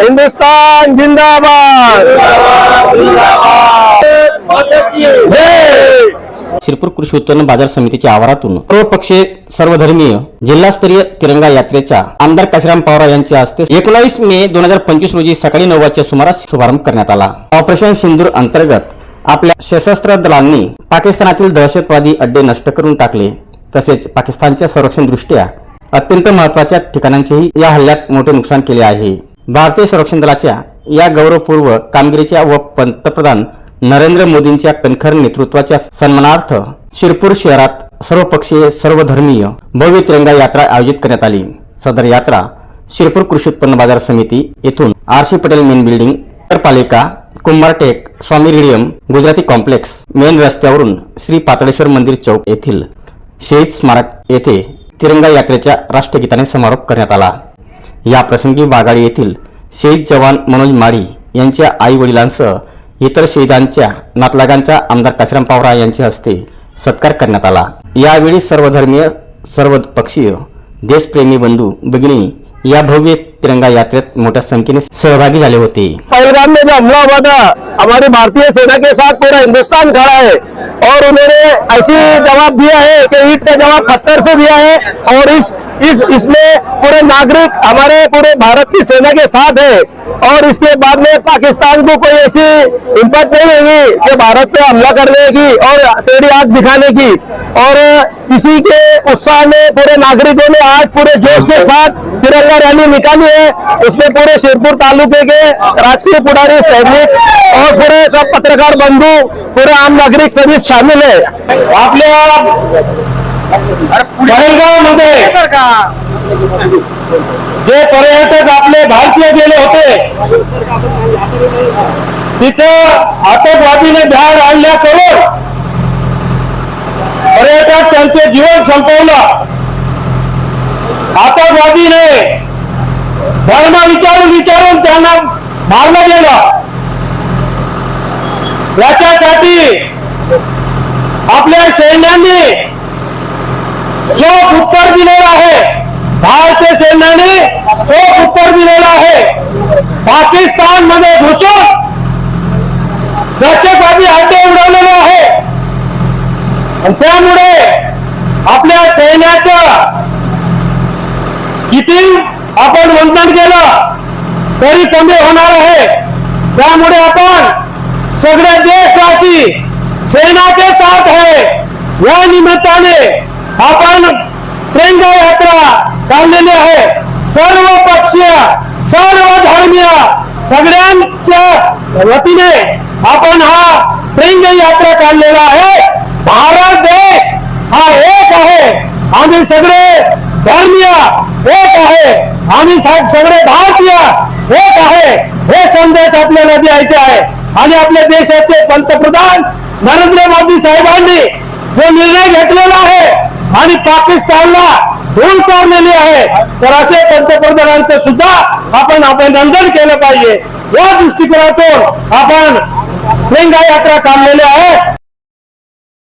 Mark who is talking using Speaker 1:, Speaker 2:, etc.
Speaker 1: हिंदुस्तान जिंदाबाद। जय
Speaker 2: शिरपूर कृषी उत्पन्न बाजार समितीच्या आवारातून सर्वपक्षीय सर्वधर्मीय जिल्हास्तरीय तिरंगा यात्रेचा आमदार काशीराम पवार यांच्या हस्ते एकोणावीस मे दोन हजार पंचवीस रोजी सकाळी नऊ वाजच्या सुमारास शुभारंभ करण्यात आला. ऑपरेशन सिंदूर अंतर्गत आपल्या सशस्त्र दलांनी पाकिस्तानातील दहशतवादी अड्डे नष्ट करून टाकले तसेच पाकिस्तानच्या संरक्षण दृष्ट्या अत्यंत महत्त्वाच्या ठिकाणांचेही या हल्ल्यात मोठे नुकसान केले आहे. भारतीय संरक्षण दलाच्या या गौरवपूर्व कामगिरीच्या व पंतप्रधान नरेंद्र मोदींच्या कणखर नेतृत्वाच्या सन्मानार्थ शिरपूर शहरात सर्वपक्षीय सर्वधर्मीय भव्य तिरंगा यात्रा आयोजित करण्यात आली. सदर यात्रा शिरपूर कृषी उत्पन्न बाजार समिती येथून आरशी पटेल मेन बिल्डिंग नगरपालिका Kumbhartek Swami radium Gujarati complex main रस्त्यावरून श्री पातळेश्वर मंदिर चौक येथील शहीद स्मारक येथे तिरंगा यात्रेच्या राष्ट्रगीताने समारोप करण्यात आला. या प्रसंगी बागाडी येथील शहीद जवान मनोज माळी यांच्या आई वडिलांसह इतर शहीदांच्या नातलागांचा आमदार काशीराम पावरा यांच्या हस्ते सत्कार करण्यात आला. यावेळी सर्वधर्मीय सर्व पक्षीय देशप्रेमी बंधू भगिनी या भव्य तिरंगा यात्रेत मोठ्या संख्येने सहभागी झाले होते.
Speaker 1: पहलगाम में जो हमला हुआ था हमारी भारतीय सेना के साथ पूरा हिंदुस्तान खड़ा है। और उन्होंने ऐसी जवाब दिया है कि ईट का जवाब पत्थर से दिया है और इस इस, इसमें पूरे नागरिक, हमारे पूरे भारत की सेना के साथ है और इसके बाद में पाकिस्तान को कोई ऐसी हिम्मत नहीं होगी कि भारत पे हमला करने की और तेरी आग दिखाने की। और इसी के उत्साह में पूरे नागरिकों ने आज पूरे जोश के साथ तिरंगा रैली निकाली है। इसमें पूरे शेरपुर तालुके के राजकीय पुडारी सैनिक और पूरे सब पत्रकार बंधु पूरे आम नागरिक सभी शामिल है। आपल्या मध्ये जे पर्यटक आपले भारतीय गेले होते तिथं आतंकवादीने भ्याड आणल्या करून पर्यटक त्यांचे जीवन संपवलं. आतंकवादीने धर्म विचारून विचारून त्यांना मारलं गेलं. याच्यासाठी आपल्या सैन्याने जो उत्तर दिलेला आहे. भारतीय सैन्याने तो उत्तर दिलेला आहे. पाकिस्तानमध्ये घुसून दहशतवादी अड्डे उडवलेले आहे. आणि त्यामुळे आपल्या सैन्याचं किती आपण वंदन केलं तरी कमी होणार आहे. त्यामुळे आपण सेना के साथ है। या निमित्ताने आपण तिरंगा यात्रा काढलेली आहे सर्व पक्षीय सर्व धर्मीय सगळ्यांच्या वतीने आपण हा तिरंगा यात्रा काढलेला आहे. भारत देश हा एक आहे. आम्ही सगळे धर्मीय एक आहे. आम्ही सगळे भारतीय एक आहे. हे संदेश आपल्याला द्यायचे आहे. आणि आपल्या देशाचे पंतप्रधान नरेंद्र मोदी साहेबांनी जो निर्णय घेतलेला आहे आणि पाकिस्तानला धूळ चाललेली आहे तर असे पंतप्रधानांचं सुद्धा आपण अभिनंदन केलं पाहिजे. या दृष्टिकोनातून आपण लिंगा यात्रा काढलेली आहे.